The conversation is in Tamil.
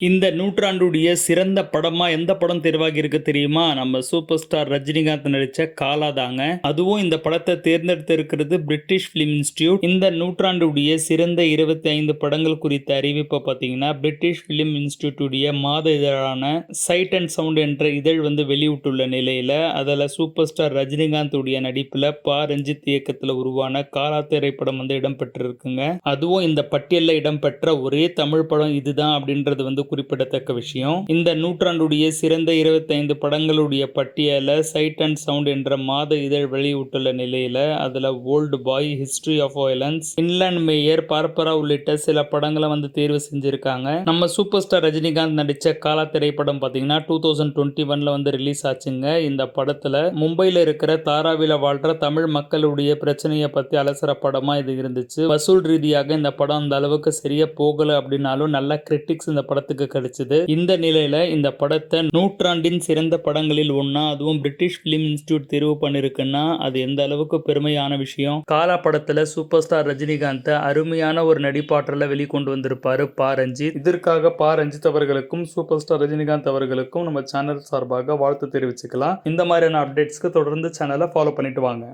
இந்த நூற்றாண்டுடைய சிறந்த படமா எந்த படம் தேர்வாகி இருக்கு தெரியுமா? நம்ம சூப்பர் ஸ்டார் ரஜினிகாந்த் நடிச்ச காலா தாங்க. அதுவும் இந்த படத்தை தேர்ந்தெடுத்து இருக்கிறது பிரிட்டிஷ் பிலிம் இன்ஸ்டியூட் இந்த நூற்றாண்டுடைய சிறந்த இருபத்தி ஐந்து படங்கள் குறித்த அறிவிப்பை பார்த்தீங்கன்னா பிரிட்டிஷ் பிலிம் இன்ஸ்டியூட்டுடைய மாத இதழான சைட் அண்ட் சவுண்ட் என்ற இதழ் வந்து வெளியிட்டுள்ள நிலையில அதில் சூப்பர் ஸ்டார் ரஜினிகாந்த் உடைய நடிப்பில் பா. ரஞ்சித் இயக்கத்தில் உருவான காலா திரைப்படம் வந்து இடம்பெற்றிருக்குங்க. அதுவும் இந்த பட்டியலில் இடம்பெற்ற ஒரே தமிழ் படம் இதுதான் அப்படின்றது வந்து குறிப்பிடத்தக்க விஷயம். இந்த நூற்றாண்டுடைய சிறந்த 25 படங்களுடைய பட்டியலை சைட் அண்ட் சவுண்ட் என்ற மாத இதழ் வெளியிட்டுள்ள நிலையில அதுல old boy history of violence inland mayor Barbara உள்ளிட்ட சில படங்களை வந்து தேர்வு செஞ்சிருக்காங்க. நம்ம சூப்பர் ஸ்டார் ரஜினிகாந்த் நடிச்ச காலா திரைப்படம் பாத்தீங்கன்னா டூ தௌசண்ட் டுவெண்ட்டி ஒன்ல வந்து ரிலீஸ் ஆச்சுங்க. இந்த படத்துல மும்பையில் இருக்கிற தாராவில வாழ்ற தமிழ் மக்களுடைய பிரச்சனையை பத்தி அலசர படமா இது இருந்துச்சு. வசூல் ரீதியாக இந்த படம் அந்த அளவுக்கு சரியா போகல அப்படின்னாலும் நல்ல கிரிட்டிக்ஸ் இந்த படத்துக்கு கிடைச்சது. இந்த நிலையில இந்த படத்தை நூற்றாண்டின் சிறந்த படங்களில் ஒன்னா அதுவும் பிரிட்டிஷ் பிலிம் இன்ஸ்டியூட் தேர்வு பண்ணிருக்குன்னா அது எந்த அளவுக்கு பெருமையான விஷயம்? காலா படத்துல சூப்பர் ஸ்டார் ரஜினிகாந்த் அருமையான ஒரு நடிப்பாற்றல வெளிக்கொண்டு வந்திருப்பாரு பா. ரஞ்சித். இதற்காக பா. ரஞ்சித் அவர்களுக்கும் சூப்பர் ஸ்டார் ரஜினிகாந்த் அவர்களுக்கும் நம்ம சேனல் சார்பாக வாழ்த்து தெரிவிச்சுக்கலாம். இந்த மாதிரியான அப்டேட்ஸ்க்கு தொடர்ந்து சேனலை ஃபாலோ பண்ணிட்டு வாங்க.